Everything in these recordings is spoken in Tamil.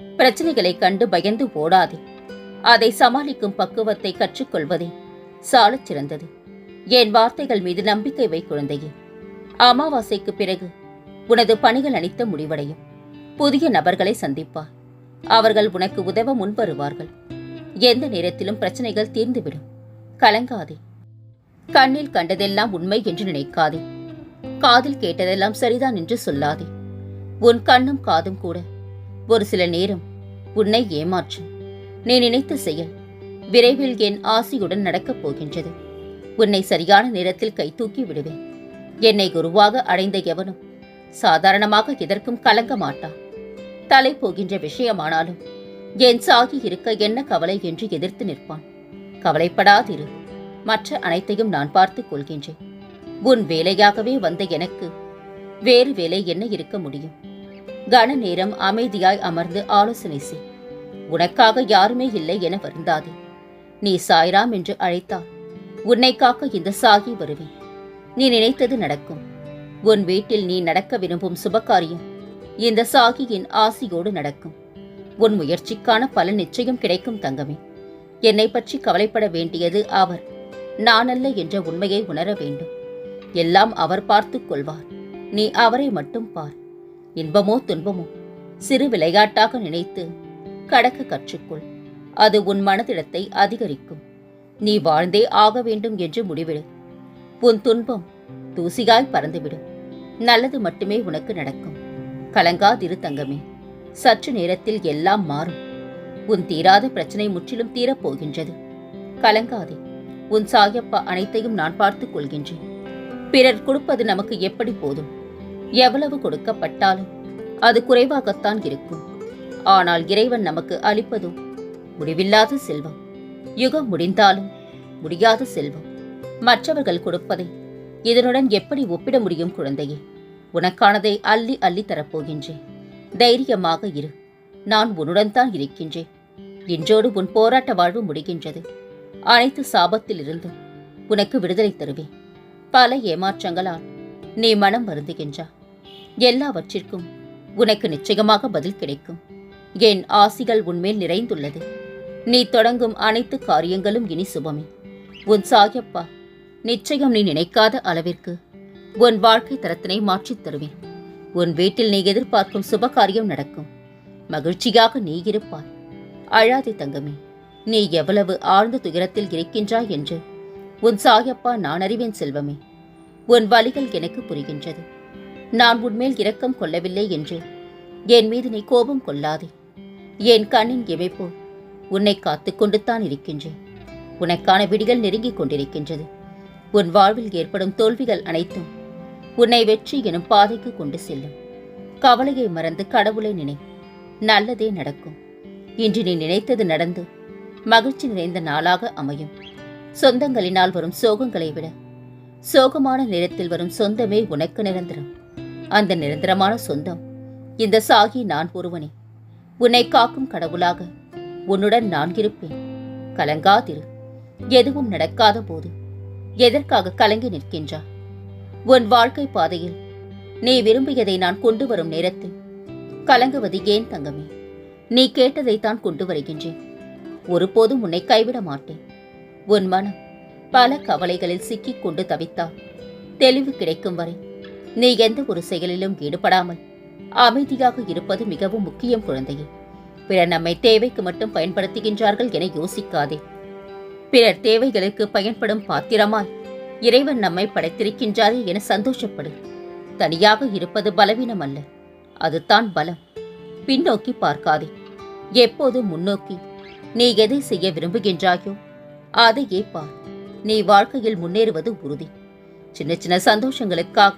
பிரச்சனைகளை கண்டு பயந்து ஓடாதே. அதை சமாளிக்கும் பக்குவத்தை கற்றுக்கொள்வதே சாலச் சிறந்தது. என் வார்த்தைகள் மீது நம்பிக்கை வை குழந்தையே. அமாவாசைக்கு பிறகு உனது பணிகள் அனைத்து முடிவடையும். புதிய நபர்களை சந்திப்பார். அவர்கள் உனக்கு உதவ முன்வருவார்கள் எந்த நேரத்திலும் பிரச்சனைகள் தீர்ந்துவிடும். கலங்காதே. கண்ணில் கண்டதெல்லாம் உண்மை என்று நினைக்காதே. காதில் கேட்டதெல்லாம் சரிதான் என்று சொல்லாதே. உன் கண்ணும் காதும் கூட ஒரு சில நேரம் உன்னை ஏமாற்றும். நீ நினைத்த செயல் விரைவில் என் ஆசியுடன் நடக்கப் போகின்றது. உன்னை சரியான நேரத்தில் கைதூக்கி விடுவேன். என்னை குருவாக அடைந்த எவனும் சாதாரணமாக எதற்கும் கலங்க மாட்டான். தலை போகின்ற விஷயமானாலும் என் சாகி இருக்க என்ன கவலை என்று எதிர்த்து நிற்பான். கவலைப்படாதிரு. மற்ற அனைத்தையும் நான் பார்த்துக் கொள்கின்றேன். உன் வேலையாகவே வந்த எனக்கு வேறு வேலை என்ன இருக்க முடியும்? கன நேரம் அமைதியாய் அமர்ந்து ஆலோசனை செய். உனக்காக யாருமே இல்லை என வருந்தாதே. நீ சாய்ராம் என்று அழைத்தால் உன்னை காக்க இந்த சாகி வருவேன். நீ நினைத்தது நடக்கும். உன் வீட்டில் நீ நடக்க விரும்பும் சுபகாரியம் இந்த சாகியின் ஆசியோடு நடக்கும். உன் முயற்சிக்கான பலன் நிச்சயம் கிடைக்கும் தங்கமே. என்னை பற்றி கவலைப்பட வேண்டியது அவர் நானல்ல என்ற உண்மையை உணர வேண்டும். எல்லாம் அவர் பார்த்துக் கொள்வார். நீ அவரை மட்டும் பார். இன்பமோ துன்பமோ? சிறு விளையாட்டாக நினைத்து கடக்க கற்றுக்கொள். அது உன் மனதிடத்தை அதிகரிக்கும். நீ வாழ்ந்தே ஆக வேண்டும் என்று முடிவிடு. உன் துன்பம் தூசியாய் பறந்துவிடும். நல்லது மட்டுமே உனக்கு நடக்கும். கலங்காதிரு தங்கமே. சற்று நேரத்தில் எல்லாம் மாறும். உன் தீராத பிரச்சனை முற்றிலும் தீரப் போகின்றது கலங்காதே. உன் சாயப்பா அனைத்தையும் நான் பார்த்துக் கொள்கின்றேன். பிறர் கொடுப்பது நமக்கு எப்படி போதும்? எவ்வளவு கொடுக்கப்பட்டாலும் அது குறைவாகத்தான் இருக்கும். ஆனால் இறைவன் நமக்கு அளிப்பதும் முடிவில்லாத செல்வம். யுகம் முடிந்தாலும் முடியாத செல்வம். மற்றவர்கள் கொடுப்பதை இதனுடன் எப்படி ஒப்பிட முடியும் குழந்தையே? உனக்கானதை அள்ளி அள்ளி தரப்போகின்றேன். தைரியமாக இரு. நான் உன்னுடன் தான் இருக்கின்றேன். இன்றோடு உன் போராட்ட வாழ்வு முடிகின்றது. அனைத்து சாபத்தில் இருந்தும் உனக்கு விடுதலை தருவேன். பல ஏமாற்றங்களால் நீ மனம் வருந்துகின்றா எல்லாவற்றிற்கும் உனக்கு நிச்சயமாக பதில் கிடைக்கும். என் ஆசிகள் உன்மேல் நிறைந்துள்ளது. நீ தொடங்கும் அனைத்து காரியங்களும் இனி சுபமே. உன் சாயப்பா நிச்சயம் நீ நினைக்காத அளவிற்கு உன் வாழ்க்கை தரத்தினை மாற்றித் தருவேன். உன் வீட்டில் நீ எதிர்பார்க்கும் சுபகாரியம் நடக்கும். மகிழ்ச்சியாக நீ இருப்பாய். அழாதே தங்கமே நீ எவ்வளவு ஆழ்ந்த துயரத்தில் இருக்கின்றாய் என்று உன் சாயப்பா நான் அறிவேன் செல்வமே. உன் வழிகள் எனக்கு புரிகின்றது. நான் உன்மேல் இரக்கம் கொள்ளவில்லை என்று. என் மீது நீ கோபம் கொள்ளாதே. என் கண்ணின் இமைப்போல் உன்னை காத்துக்கொண்டு தான் இருக்கின்றேன். உனக்கான விடிகள் நெருங்கிக் கொண்டிருக்கின்றது. உன் வாழ்வில் ஏற்படும் தோல்விகள் அனைத்தும் உன்னை வெற்றி எனும் பாதைக்கு கொண்டு செல்லும். கவலையை மறந்து கடவுளை நினை. நல்லதே நடக்கும். இன்று நீ நினைத்தது நடந்து மகிழ்ச்சி நிறைந்த நாளாக அமையும். சொந்தங்களினால் வரும் சோகங்களை விட சோகமான நேரத்தில் வரும் சொந்தமே உனக்கு நிரந்தரம். அந்த நிரந்தரமான சொந்தம். இந்த சாகி நான் ஒருவனே. உன்னை காக்கும் கடவுளாக உன்னுடன் நான் இருப்பேன். கலங்காதிரு. எதுவும் நடக்காத போது எதற்காக கலங்கி நிற்கின்றா உன் வாழ்க்கை பாதையில் நீ விரும்பியதை நான் கொண்டு வரும் நேரத்தில் கலங்குவது ஏன் தங்கமே? நீ கேட்டதைத்தான் கொண்டு வருகின்றேன். ஒருபோதும் உன்னை கைவிட மாட்டேன். உன் மனம் பல கவலைகளில் சிக்கிக் கொண்டு தவித்தால் தெளிவு கிடைக்கும் வரை நீ எந்த ஒரு செயலிலும் ஈடுபடாமல் அமைதியாக இருப்பது மிகவும் முக்கியம் குழந்தையே. பிறர் நம்மை தேவைக்கு மட்டும் பயன்படுத்துகின்றார்கள் என யோசிக்காதே. பிறர் தேவைகளுக்கு பயன்படும் பாத்திரமாய் இறைவன் நம்மை படைத்திருக்கின்றாரே என சந்தோஷப்படு. தனியாக இருப்பது பலவீனம் அல்ல. அதுதான் பலம். பின்னோக்கி பார்க்காதே. எப்போது முன்னோக்கி? நீ எதை செய்ய விரும்புகின்றாயோ அதையே பார். நீ வாழ்க்கையில் முன்னேறுவது உறுதி. சின்ன சின்ன சந்தோஷங்களுக்காக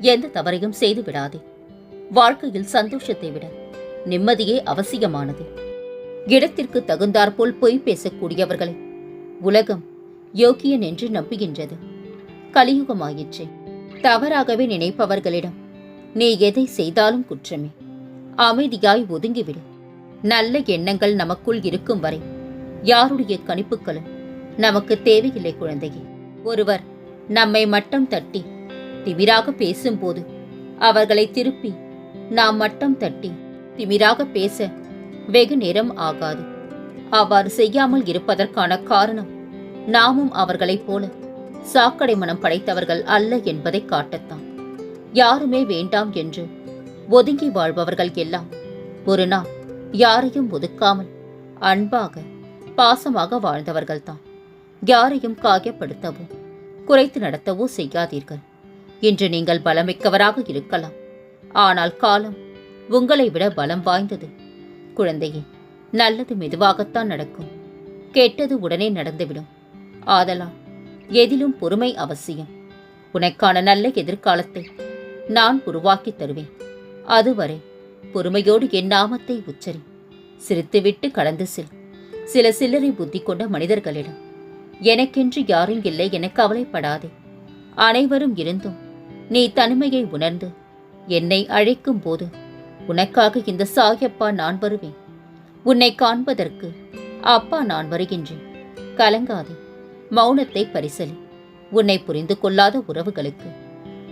எந்த தவறையும் செய்து விடாதே. வாழ்க்கையில் சந்தோஷத்தை விட நிம்மதியே அவசியமானது. இடத்திற்கு தகுந்தாற்போல் பொய் பேசக்கூடியவர்களை உலகம் யோக்கியன் என்று நம்புகின்றது. கலியுகமாயிற்று தவறாகவே நினைப்பவர்களிடம் நீ எதை செய்தாலும் குற்றமே. அமைதியாய் ஒதுங்கிவிடு. நல்ல எண்ணங்கள் நமக்குள் இருக்கும் வரை யாருடைய கணிப்புகளும் நமக்கு தேவையில்லை குழந்தையே. ஒருவர் நம்மை மட்டம் தட்டி திமிராக பேசும்போது அவர்களை திருப்பி நாம் மட்டம் தட்டி திமிராக பேச வெகு நேரம் ஆகாது. அவ்வாறு செய்யாமல் இருப்பதற்கான காரணம் நாமும் அவர்களைப் போல சாக்கடை மனம் படைத்தவர்கள் அல்ல என்பதை காட்டத்தான். யாருமே வேண்டாம் என்று ஒதுங்கி வாழ்பவர்கள் எல்லாம் ஒரு நாள் யாரையும் ஒதுக்காமல் அன்பாக பாசமாக வாழ்ந்தவர்கள்தான். யாரையும் காயப்படுத்தவோ குறைத்து நடத்தவோ செய்யாதீர்கள். இன்று நீங்கள் பலமிக்கவராக இருக்கலாம். ஆனால் காலம் உங்களை விட பலம் வாய்ந்தது. குழந்தையே நல்லது மெதுவாகத்தான் நடக்கும். கெட்டது உடனே நடந்துவிடும். ஆதலால் எதிலும் பொறுமை அவசியம். உனக்கான நல்ல எதிர்காலத்தை நான் உருவாக்கித் தருவேன். அதுவரை பொறுமையோடு என் நாமத்தை உச்சரி. சிரித்துவிட்டு கடந்து செல். சில சில்லறை புத்தி கொண்ட மனிதர்களிடம் எனக்கென்று யாரும் இல்லை என கவலைப்படாதே. அனைவரும் இருந்தும் நீ தனிமையை உணர்ந்து என்னை அழைக்கும் போது உனக்காக இந்த சாயப்பா நான் வருவேன். உன்னை காண்பதற்கு அப்பா நான் வருகின்றேன். கலங்காதே மௌனத்தை பரிசலி. உன்னை புரிந்து கொள்ளாத உறவுகளுக்கு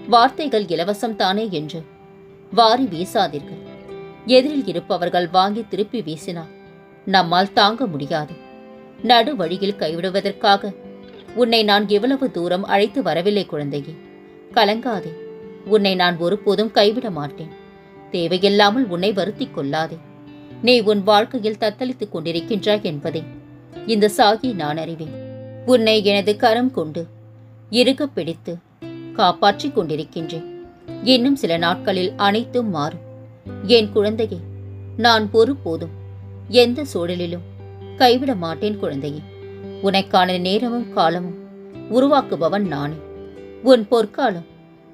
வார்த்தைகள் இலவசம் தானே என்று வாரி வீசாதீர்கள். எதிரில் இருப்பவர்கள் வாங்கி திருப்பி வீசினால் நம்மால் தாங்க முடியாது. நடு வழியில் கைவிடுவதற்காக உன்னை நான் எவ்வளவு தூரம் அழைத்து வரவில்லை குழந்தையே. கலங்காதே. உன்னை நான் ஒருபோதும் கைவிட மாட்டேன். தேவையில்லாமல் உன்னை வருத்திக் கொள்ளாதே. நீ உன் வாழ்க்கையில் தத்தளித்துக் கொண்டிருக்கின்றாய் என்பதை. இந்த சாகி நான் அறிவேன். உன்னை எனது கரம் கொண்டு இறுகப் பிடித்து காப்பாற்றிக் கொண்டிருக்கின்றேன். இன்னும் சில நாட்களில் அனைத்தும் மாறும். என் குழந்தையை நான் ஒருபோதும் எந்த சூழலிலும் கைவிட மாட்டேன் குழந்தையே. உனக்கான நேரமும் காலமும் உருவாக்குபவன் நானே. உன் பொற்காலம்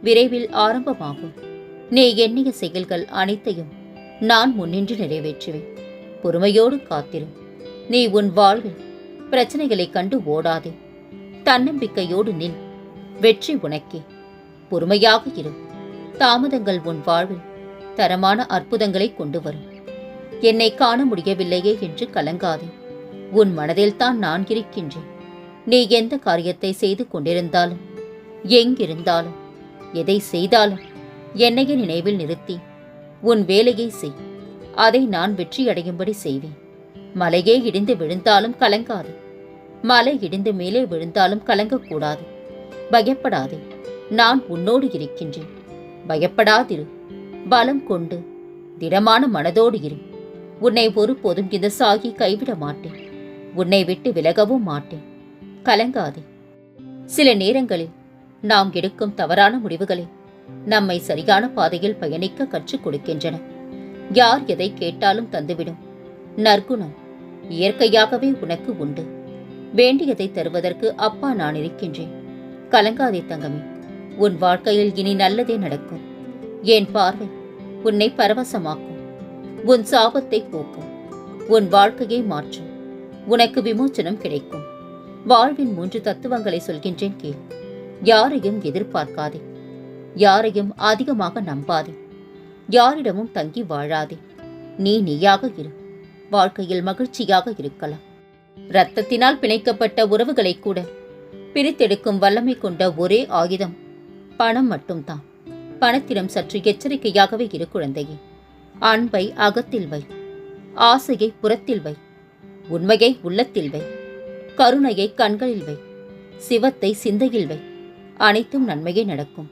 விரைவில் ஆரம்பமாகும். நீ எண்ணிய செயல்கள் அனைத்தையும் நான் முன்னின்று நிறைவேற்றுவேன். பொறுமையோடு காத்திரும் நீ உன் வாழ்வில் பிரச்சனைகளைக் கண்டு ஓடாதே. தன்னம்பிக்கையோடு நின் வெற்றி உனக்கே. பொறுமையாக இரு. தாமதங்கள் உன் வாழ்வில் தரமான அற்புதங்களை கொண்டு வரும் என்னை காண முடியவில்லையே என்று கலங்காதே. உன் மனதில்தான் நான் இருக்கின்றேன். நீ எந்த காரியத்தை செய்து கொண்டிருந்தாலும் எங்கிருந்தாலும்? எதை செய்தாலும்? என்னையே நினைவில் நிறுத்தி. உன் வேலையை செய். அதை நான் வெற்றியடையும்படி செய்வேன். மலையே இடிந்து விழுந்தாலும் கலங்காது. மலை இடிந்து மேலே விழுந்தாலும் கலங்கக்கூடாது. பயப்படாதே. நான் உன்னோடு இருக்கின்றேன். பயப்படாதிரு. பலம் கொண்டு. திடமான மனதோடு இரு. உன்னை ஒருபோதும் இந்த சாகி கைவிட மாட்டேன். உன்னை விட்டு விலகவும் மாட்டேன். கலங்காதே. சில நேரங்களில் நாம் எடுக்கும் தவறான முடிவுகளை நம்மை சரியான பாதையில் பயணிக்க கற்றுக் கொடுக்கின்றன. யார் எதை கேட்டாலும் தந்துவிடும். நற்குணம் இயற்கையாகவே உனக்கு உண்டு. வேண்டியதை தருவதற்கு அப்பா நான் இருக்கின்றேன். கலங்காதே தங்கமே உன் வாழ்க்கையில் இனி நல்லதே நடக்கும். என் பார்வை உன்னை பரவசமாக்கும். உன் சாபத்தை போக்கும். உன் வாழ்க்கையை மாற்றும். உனக்கு விமோச்சனம் கிடைக்கும். வாழ்வின் மூன்று தத்துவங்களை சொல்கின்றேன் கேள். யாரையும் எதிர்பார்க்காதே. யாரையும் அதிகமாக நம்பாதே. யாரிடமும் தங்கி வாழாதே. நீ நீயாக இரு. வாழ்க்கையில் மகிழ்ச்சியாக இருக்கலாம். இரத்தத்தினால் பிணைக்கப்பட்ட உறவுகளை கூட பிரித்தெடுக்கும் வல்லமை கொண்ட ஒரே ஆயுதம் பணம் மட்டும்தான். பணத்திடம் சற்று எச்சரிக்கையாகவே இரு குழந்தையே. அன்பை அகத்தில் வை. ஆசையை புறத்தில் வை. உண்மையை உள்ளத்தில் வை. கருணையை கண்களில் வை. சிவத்தை சிந்தையில் வை. அனைத்தும் நன்மையே நடக்கும்.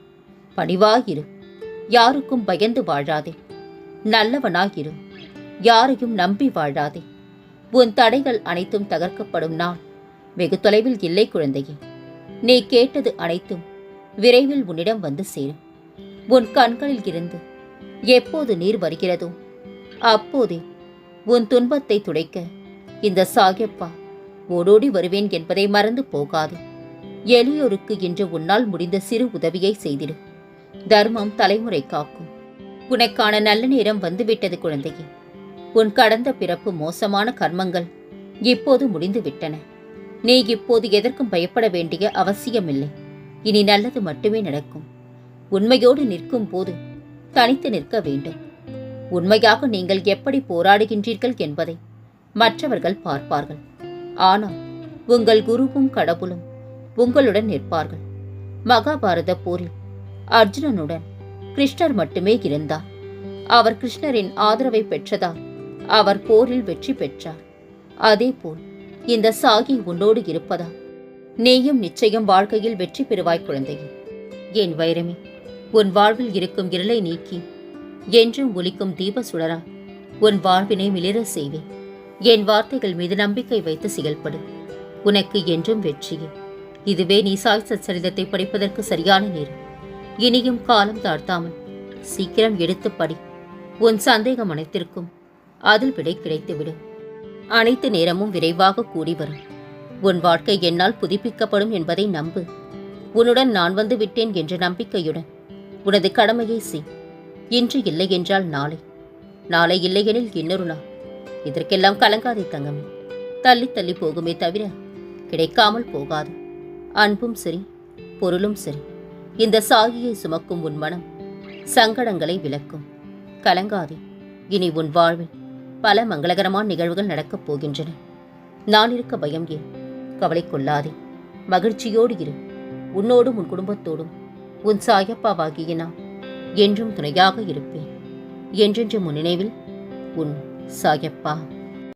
பணிவாயிரு. யாருக்கும் பயந்து வாழாதே. நல்லவனாயிரு. யாரையும் நம்பி வாழாதே. உன் தடைகள் அனைத்தும் தகர்க்கப்படும் நாள். வெகு தொலைவில் இல்லை குழந்தையே. நீ கேட்டது அனைத்தும் விரைவில் உன்னிடம் வந்து சேரும். உன் கண்களில் இருந்து எப்போது நீர் வருகிறதோ அப்போதே உன் துன்பத்தை துடைக்க இந்த சாகியப்பா ஓடோடி வருவேன் என்பதை மறந்து போகாது. எளியோருக்கு இன்று உன்னால் முடிந்த சிறு உதவியை செய்திடு தர்மம் தலைமுறை காக்கும். உனக்கான நல்ல நேரம் வந்துவிட்டது குழந்தையே. உன் கடந்த பிறப்பு மோசமான கர்மங்கள் இப்போது முடிந்து விட்டன நீ இப்போது எதற்கும் பயப்பட வேண்டிய அவசியமில்லை. இனி நல்லது மட்டுமே நடக்கும். உண்மையோடு நிற்கும் போது தனித்து நிற்க வேண்டும். உண்மையாக நீங்கள் எப்படி போராடுகின்றீர்கள் என்பதை மற்றவர்கள் பார்ப்பார்கள். ஆனால் உங்கள் குருவும் கடவுளும் உங்களுடன் நிற்பார்கள். மகாபாரத போரில் அர்ஜுனனுடன் கிருஷ்ணர் மட்டுமே இருந்தார். அவர் கிருஷ்ணரின் ஆதரவை பெற்றதால் அவர் போரில் வெற்றி பெற்றார். அதேபோல் இந்த சாகி உன்னோடு இருப்பதா நீயும் நிச்சயம் வாழ்க்கையில் வெற்றி பெறுவாய் குழந்தையே. என் வைரமே உன் வாழ்வில் இருக்கும் இருளை நீக்கி என்றும் ஒலிக்கும் தீப சுடரா உன் வாழ்வினை மிளிர செய்வேன். என் வார்த்தைகள் மீது நம்பிக்கை வைத்து செயல்படு. உனக்கு என்றும் வெற்றியே. இதுவே நீ சாய் சச்சரிதத்தை படிப்பதற்கு சரியான நேரம். இனியும் காலம் தாழ்த்தாமல் சீக்கிரம் எடுத்து படி. உன் சந்தேகம் அனைத்திற்கும் அதில் விடை கிடைத்துவிடும். அனைத்து நேரமும் விரைவாக கூடி வரும். உன் வாழ்க்கை என்னால் புதுப்பிக்கப்படும் என்பதை நம்பு. உன்னுடன் நான் வந்து விட்டேன் என்ற நம்பிக்கையுடன் உனது கடமையை செய். இன்று இல்லை என்றால் நாளை. நாளை இல்லையெனில் இன்னொரு நாள். இதற்கெல்லாம் கலங்காதே தங்கமே. தள்ளி தள்ளி போகுமே தவிர கிடைக்காமல் போகாது. அன்பும் சரி பொருளும் சரி. இந்த சாகியை சுமக்கும் உன் மனம் சங்கடங்களை விலக்கும் கலங்காதே இனி உன் வாழ்வில் பல மங்களகரமான நிகழ்வுகள் நடக்கப் போகின்றன. நான் இருக்க பயம் ஏன்? கவலை கொள்ளாதே. மகிழ்ச்சியோடு இரு. உன்னோடும் உன் குடும்பத்தோடும் உன் சாயப்பாவாகிய நான் என்றும் துணையாக இருப்பேன். என்றென்று முன் நினைவில் உன் சாயப்பா.